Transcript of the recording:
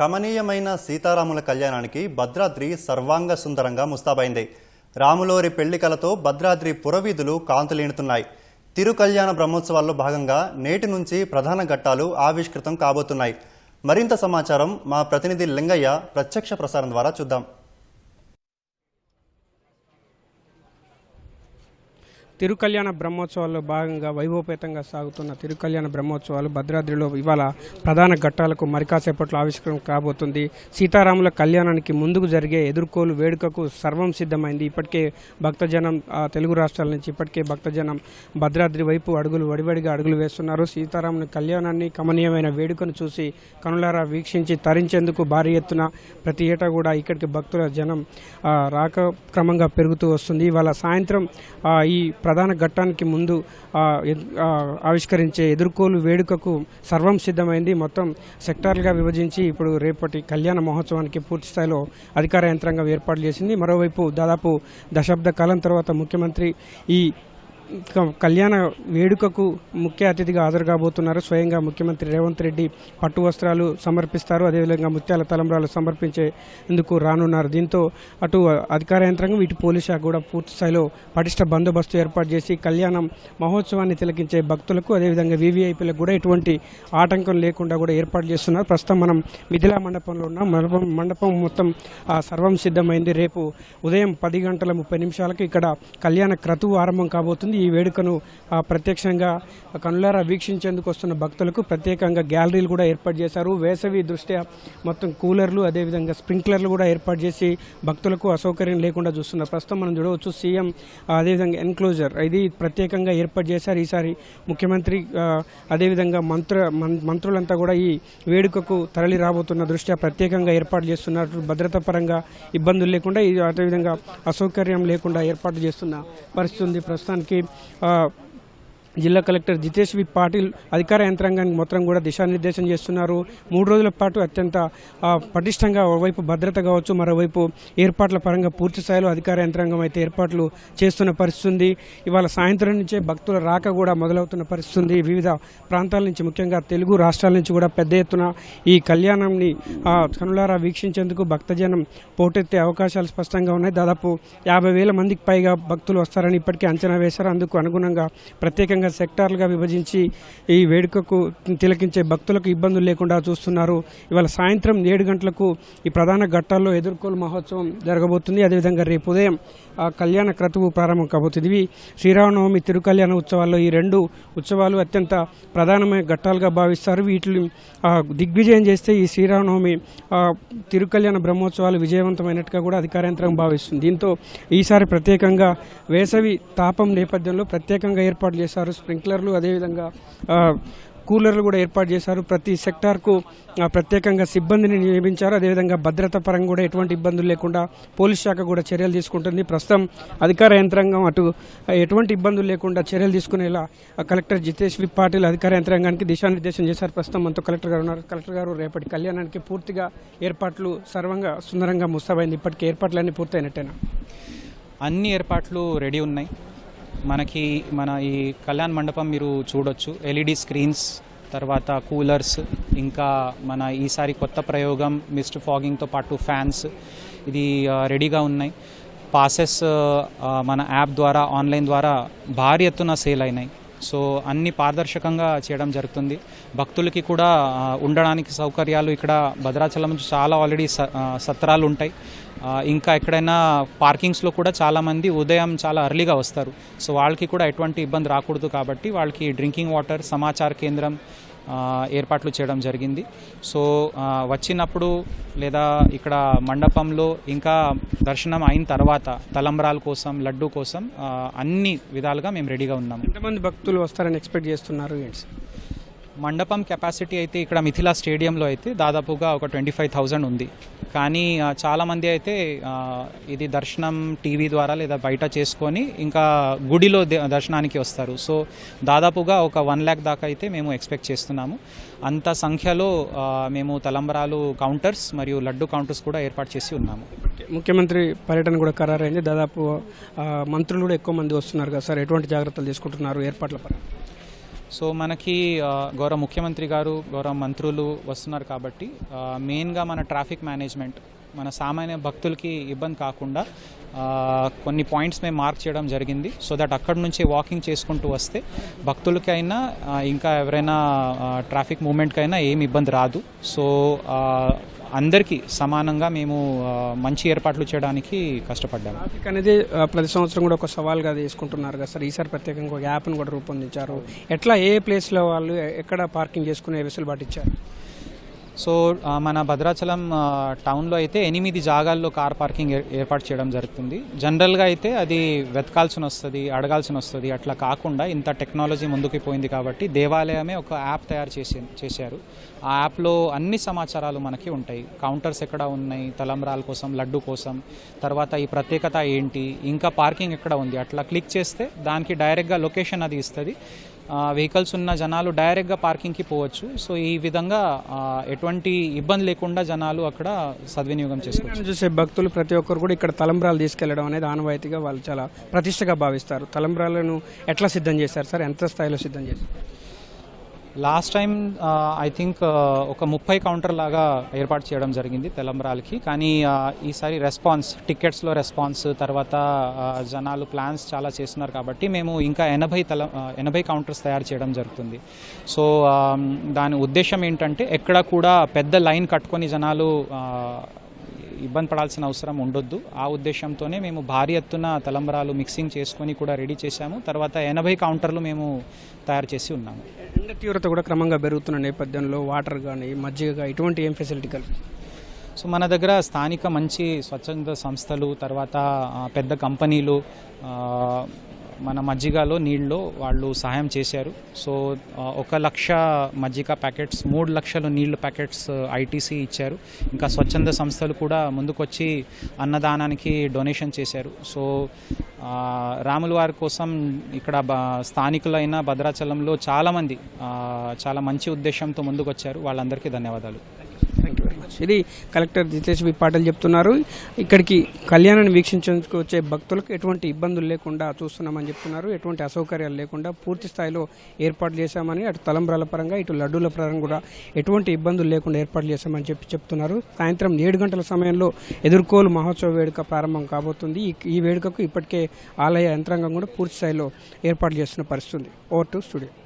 కమనీయమైన సీతారాముల కళ్యాణానికి భద్రాద్రి సర్వాంగ సుందరంగా ముస్తాబైంది. రాములోరి పెళ్ళికలతో భద్రాద్రి పురవీధులు కాంతులీనుతున్నాయి. తిరు కళ్యాణ బ్రహ్మోత్సవాల్లో భాగంగా నేటి నుంచి ప్రధాన ఘట్టాలు ఆవిష్కృతం కాబోతున్నాయి. మరింత సమాచారం మా ప్రతినిధి లింగయ్య ప్రత్యక్ష ప్రసారం ద్వారా చూద్దాం. తిరుకల్యాణ బ్రహ్మోత్సవాల్లో భాగంగా వైభవపేతంగా సాగుతున్న తిరుకల్యాణ బ్రహ్మోత్సవాలు భద్రాద్రిలో ఇవాళ ప్రధాన ఘట్టాలకు మరికాసేపట్లో ఆవిష్కరణ కాబోతుంది. సీతారాముల కళ్యాణానికి ముందుకు జరిగే ఎదుర్కోలు వేడుకకు సర్వం సిద్ధమైంది. ఇప్పటికే భక్తజనం ఆ, తెలుగు రాష్ట్రాల నుంచి ఇప్పటికే భక్తజనం భద్రాద్రి వైపు అడుగులు వడివడిగా అడుగులు వేస్తున్నారు. సీతారాముని కళ్యాణాన్ని కమనీయమైన వేడుకను చూసి కనులారా వీక్షించి తరించేందుకు భారీ ఎత్తున ప్రతి ఏటా కూడా ఇక్కడికి భక్తుల జనం రాక క్రమంగా పెరుగుతూ వస్తుంది. ఇవాళ సాయంత్రం ఈ ప్రధాన ఘట్టానికి ముందు ఆవిష్కరించే ఎదుర్కోలు వేడుకకు సర్వం సిద్ధమైంది. మొత్తం సెక్టార్లుగా విభజించి ఇప్పుడు రేపటి కళ్యాణ మహోత్సవానికి పూర్తిస్థాయిలో అధికార యంత్రాంగం ఏర్పాటు చేసింది. మరోవైపు దాదాపు దశాబ్ద కాలం తర్వాత ముఖ్యమంత్రి ఈ కళ్యాణ వేడుకకు ముఖ్య అతిథిగా హాజరు కాబోతున్నారు స్వయంగా ముఖ్యమంత్రి రేవంత్ రెడ్డి పట్టు వస్త్రాలు సమర్పిస్తారు. అదేవిధంగా ముత్యాల తలంబ్రాలు సమర్పించేందుకు రానున్నారు. దీంతో అటు అధికార యంత్రాంగం ఇటు పోలీస్ శాఖ కూడా పూర్తి స్థాయిలో పటిష్ట బందోబస్తు ఏర్పాటు చేసి కళ్యాణం మహోత్సవాన్ని తిలకించే భక్తులకు అదేవిధంగా వీవీఐపీలకు కూడా ఎటువంటి ఆటంకం లేకుండా కూడా ఏర్పాటు చేస్తున్నారు. ప్రస్తుతం మనం మిథిలా మండపంలో ఉన్నాం. మండపం మండపం మొత్తం ఆ, సర్వం సిద్ధమైంది. రేపు ఉదయం పది గంటల ముప్పై నిమిషాలకు ఇక్కడ కళ్యాణ క్రతువు ఆరంభం కాబోతుంది. ఈ వేడుకను ప్రత్యక్షంగా కనులారా వీక్షించేందుకు వస్తున్న భక్తులకు ప్రత్యేకంగా గ్యాలరీలు కూడా ఏర్పాటు చేశారు. వేసవి దృష్ట్యా మొత్తం కూలర్లు అదేవిధంగా స్ప్రింక్లర్లు కూడా ఏర్పాటు చేసి భక్తులకు అసౌకర్యం లేకుండా చూస్తున్నారు ప్రస్తుతం మనం చూడవచ్చు సీఎం అదేవిధంగా ఎన్క్లోజర్. ఇది ప్రత్యేకంగా ఏర్పాటు చేశారు. ఈసారి ముఖ్యమంత్రి అదేవిధంగా మంత్ర మం- మంత్రులంతా కూడా ఈ వేడుకకు తరలి రాబోతున్న దృష్ట్యా ప్రత్యేకంగా ఏర్పాటు చేస్తున్నారు భద్రతా పరంగా ఇబ్బందులు లేకుండా ఇది అదేవిధంగా అసౌకర్యం లేకుండా ఏర్పాటు చేస్తున్న పరిస్థితి ఉంది ప్రస్తుతానికి. ఆ, జిల్లా కలెక్టర్ జితేష్ వి పాటిల్ అధికార యంత్రాంగానికి మొత్తం కూడా దిశానిర్దేశం చేస్తున్నారు. మూడు రోజుల పాటు అత్యంత పటిష్టంగా ఒకవైపు భద్రత కావచ్చు మరోవైపు ఏర్పాట్ల పరంగా పూర్తి స్థాయిలో అధికార యంత్రాంగం అయితే ఏర్పాట్లు చేస్తున్న పరిస్థితి ఉంది ఇవాళ సాయంత్రం నుంచే భక్తుల రాక కూడా మొదలవుతున్న పరిస్థితి ఉంది వివిధ ప్రాంతాల నుంచి ముఖ్యంగా తెలుగు రాష్ట్రాల నుంచి కూడా పెద్ద ఎత్తున ఈ కళ్యాణంని కనులారా వీక్షించేందుకు భక్తజనం పోటెత్తే అవకాశాలు స్పష్టంగా ఉన్నాయి. దాదాపు యాభై వేల మందికి పైగా భక్తులు వస్తారని ఇప్పటికే అంచనా వేశారు. అందుకు అనుగుణంగా ప్రత్యేకంగా సెక్టార్లుగా విభజించి ఈ వేడుకకు తిలకించే భక్తులకు ఇబ్బందులు లేకుండా చూస్తున్నారు. ఇవాళ సాయంత్రం ఏడు గంటలకు ఈ ప్రధాన ఘట్టాల్లో ఎదుర్కోలు మహోత్సవం జరగబోతుంది. అదేవిధంగా రేపు ఉదయం కళ్యాణ క్రతువు ప్రారంభం కాబోతుంది. ఇవి శ్రీరామనవమి తిరుకల్యాణ ఉత్సవాల్లో ఈ రెండు ఉత్సవాలు అత్యంత ప్రధానమైన ఘట్టాలుగా భావిస్తారు. వీటిని దిగ్విజయం చేస్తే ఈ శ్రీరామనవమి తిరుకళ్యాణ తిరుకల్యాణ బ్రహ్మోత్సవాలు విజయవంతమైనట్టుగా కూడా అధికార యంత్రం భావిస్తుంది. దీంతో ఈసారి ప్రత్యేకంగా వేసవి తాపం నేపథ్యంలో ప్రత్యేకంగా ఏర్పాటు చేశారు స్ప్రింక్లర్లు. అదేవిధంగా కూలర్లు కూడా ఏర్పాటు చేశారు. ప్రతి సెక్టార్కు ప్రత్యేకంగా సిబ్బందిని నియమించారు. అదేవిధంగా భద్రత పరంగా కూడా ఎటువంటి ఇబ్బందులు లేకుండా పోలీస్ శాఖ కూడా చర్యలు తీసుకుంటుంది. ప్రస్తుతం అధికార యంత్రాంగం అటు ఎటువంటి ఇబ్బందులు లేకుండా చర్యలు తీసుకునేలా కలెక్టర్ జితేష్ వి పాటిల్ అధికార యంత్రాంగానికి దిశానిర్దేశం చేశారు. ప్రస్తుతం మనతో కలెక్టర్ గారు ఉన్నారు. కలెక్టర్ గారు రేపటి కళ్యాణానికి పూర్తిగా ఏర్పాట్లు సర్వంగా సుందరంగా ముస్తాబైంది. ఇప్పటికే ఏర్పాట్లన్నీ పూర్తయినట్టేనా? అన్ని ఏర్పాట్లు రెడీ ఉన్నాయి. మనకి మన ఈ కళ్యాణ్ మండపం మీరు చూడొచ్చు. ఎల్ఈడి స్క్రీన్స్ తర్వాత కూలర్స్ ఇంకా మన ఈసారి కొత్త ప్రయోగం మిస్ట్ ఫాగింగ్తో పాటు ఫ్యాన్స్ ఇది రెడీగా ఉన్నాయి. పాసెస్ మన యాప్ ద్వారా ఆన్లైన్ ద్వారా భారీ ఎత్తున సేల్ అయినాయి. సో అన్ని పారదర్శకంగా చేయడం జరుగుతుంది. భక్తులకి కూడా ఉండడానికి సౌకర్యాలు ఇక్కడ భద్రాచలం నుంచి చాలా ఆల్రెడీ స- సత్రాలు ఉంటాయి. ఇంకా ఎక్కడైనా పార్కింగ్స్లో కూడా చాలామంది ఉదయం చాలా అర్లీగా వస్తారు. సో వాళ్ళకి కూడా ఎటువంటి ఇబ్బంది రాకూడదు కాబట్టి వాళ్ళకి డ్రింకింగ్ వాటర్ సమాచార కేంద్రం ఏర్పాట్లు చేయడం జరిగింది సో వచ్చినప్పుడు లేదా ఇక్కడ మండపంలో ఇంకా దర్శనం అయిన తర్వాత తలంబ్రాల కోసం లడ్డు కోసం అన్ని విధాలుగా మేము రెడీగా ఉన్నాము ఎంతమంది భక్తులు వస్తారని ఎక్స్పెక్ట్ చేస్తున్నారు ఏంటి సార్? మండపం కెపాసిటీ అయితే ఇక్కడ మిథిలా స్టేడియంలో అయితే దాదాపుగా ఒక ట్వంటీ ఫైవ్ థౌజండ్ ఉంది. కానీ చాలామంది అయితే ఇది దర్శనం టీవీ ద్వారా లేదా బయట చేసుకొని ఇంకా గుడిలో ద- దర్శనానికి వస్తారు. సో దాదాపుగా ఒక వన్ ల్యాక్ దాకా అయితే మేము ఎక్స్పెక్ట్ చేస్తున్నాము. అంత సంఖ్యలో మేము తలంబరాలు కౌంటర్స్ మరియు లడ్డు కౌంటర్స్ కూడా ఏర్పాటు చేసి ఉన్నాము. ముఖ్యమంత్రి పర్యటన కూడా ఖరారైంది. దాదాపు మంత్రులు కూడా ఎక్కువ మంది వస్తున్నారు కదా సార్. ఎటువంటి జాగ్రత్తలు తీసుకుంటున్నారు ఏర్పాట్ల పరంగా? సో మనకి గౌరవ ముఖ్యమంత్రి గారు గౌరవ మంత్రులు వస్తున్నారు కాబట్టి మెయిన్గా మన ట్రాఫిక్ మేనేజ్మెంట్ మన సామాన్య భక్తులకి ఇబ్బంది కాకుండా కొన్ని పాయింట్స్ మేము మార్క్ చేయడం జరిగింది. సో దట్ అక్కడ నుంచి వాకింగ్ చేసుకుంటూ వస్తే భక్తులకైనా ఇంకా ఎవరైనా ట్రాఫిక్ మూమెంట్కైనా ఏమి ఇబ్బంది రాదు. సో అందరికీ సమానంగా మేము మంచి ఏర్పాట్లు చేయడానికి కష్టపడ్డాము. ట్రాఫిక్ అనేది ప్రతి సంవత్సరం కూడా ఒక సవాల్గా తీసుకుంటున్నారు కదా సార్. ఈసారి ప్రత్యేకంగా ఒక యాప్ను కూడా రూపొందించారు. ఎట్లా ఏ ప్లేస్లో వాళ్ళు ఎక్కడ పార్కింగ్ చేసుకునే వెసులుబాటు ఇచ్చారు? సో మన భద్రాచలం టౌన్లో అయితే ఎనిమిది జాగాల్లో కార్ పార్కింగ్ ఏర్పాటు చేయడం జరుగుతుంది. జనరల్గా అయితే అది వెతకాల్సిన వస్తుంది అడగాల్సిన వస్తుంది. అట్లా కాకుండా ఇంత టెక్నాలజీ ముందుకు పోయింది కాబట్టి దేవాలయమే ఒక యాప్ తయారు చేసి చేశారు. ఆ యాప్లో అన్ని సమాచారాలు మనకి ఉంటాయి. కౌంటర్స్ ఎక్కడ ఉన్నాయి తలంబ్రాల కోసం లడ్డు కోసం తర్వాత ఈ ప్రత్యేకత ఏంటి ఇంకా పార్కింగ్ ఎక్కడ ఉంది అట్లా క్లిక్ చేస్తే దానికి డైరెక్ట్గా లొకేషన్ అది ఇస్తుంది. వెహికల్స్ ఉన్న జనాలు డైరెక్ట్గా పార్కింగ్కి పోవచ్చు. సో ఈ విధంగా ఎటువంటి ఇబ్బంది లేకుండా జనాలు అక్కడ సద్వినియోగం చేసుకోవచ్చు. చూసే భక్తులు ప్రతి ఒక్కరు కూడా ఇక్కడ తలంబ్రాలు తీసుకెళ్ళడం అనేది ఆనవాయితీగా వాళ్ళు చాలా ప్రతిష్టగా భావిస్తారు. తలంబ్రాలను ఎట్లా సిద్ధం చేశారు సార్? ఎంత స్థాయిలో సిద్ధం చేశారు? లాస్ట్ టైం ఐ థింక్ ఒక ముప్పై కౌంటర్ లాగా ఏర్పాటు చేయడం జరిగింది తెలంబరాలకి. కానీ ఈసారి రెస్పాన్స్ టికెట్స్లో రెస్పాన్స్ తర్వాత జనాలు ప్లాన్స్ చాలా చేస్తున్నారు కాబట్టి మేము ఇంకా ఎనభై తల ఎనభై కౌంటర్స్ తయారు చేయడం జరుగుతుంది. సో దాని ఉద్దేశం ఏంటంటే ఎక్కడ కూడా పెద్ద లైన్ కట్టుకొని జనాలు ఇబ్బంది పడాల్సిన అవసరం ఉండొద్దు. ఆ ఉద్దేశంతోనే మేము భారీ ఎత్తున తలంబరాలు మిక్సింగ్ చేసుకొని కూడా రెడీ చేశాము. తర్వాత ఎనభై కౌంటర్లు మేము తయారు చేసి ఉన్నాము. ఎండ తీవ్రత కూడా క్రమంగా పెరుగుతున్న నేపథ్యంలో వాటర్ కానీ మజ్జిగ ఇటువంటి ఏం ఫెసిలిటీ కలిపి? సో మన దగ్గర స్థానిక మంచి స్వచ్ఛంద సంస్థలు తర్వాత పెద్ద కంపెనీలు మన మజ్జిగలో నీళ్ళలో వాళ్ళు సహాయం చేశారు. సో ఒక లక్ష మజ్జిగ ప్యాకెట్స్ మూడు లక్షలు నీళ్ళ ప్యాకెట్స్ ఐటీసీ ఇచ్చారు. ఇంకా స్వచ్ఛంద సంస్థలు కూడా ముందుకొచ్చి అన్నదానానికి డొనేషన్ చేశారు. సో రాముల వారి కోసం ఇక్కడ బ- స్థానికులైన భద్రాచలంలో చాలామంది చాలా మంచి ఉద్దేశంతో ముందుకొచ్చారు. వాళ్ళందరికీ ధన్యవాదాలు. థ్యాంక్ యూ వెరీ మచ్ ఇది కలెక్టర్ జితేష్ బి పాటిల్ చెప్తున్నారు. ఇక్కడికి కళ్యాణాన్ని వీక్షించేందుకు వచ్చే భక్తులకు ఎటువంటి ఇబ్బందులు లేకుండా చూస్తున్నామని చెప్తున్నారు. ఎటువంటి అసౌకర్యాలు లేకుండా పూర్తి స్థాయిలో ఏర్పాటు చేశామని అటు తలంబ్రాల పరంగా ఇటు లడ్డూల పరంగా కూడా ఎటువంటి ఇబ్బందులు లేకుండా ఏర్పాటు చేశామని చెప్పి చెప్తున్నారు. సాయంత్రం ఏడు గంటల సమయంలో ఎదుర్కోలు మహోత్సవ వేడుక ప్రారంభం కాబోతుంది. ఈ- వేడుకకు ఇప్పటికే ఆలయ యంత్రాంగం కూడా పూర్తి స్థాయిలో ఏర్పాటు చేస్తున్న పరిస్థితి ఓవర్ టు స్టూడియో.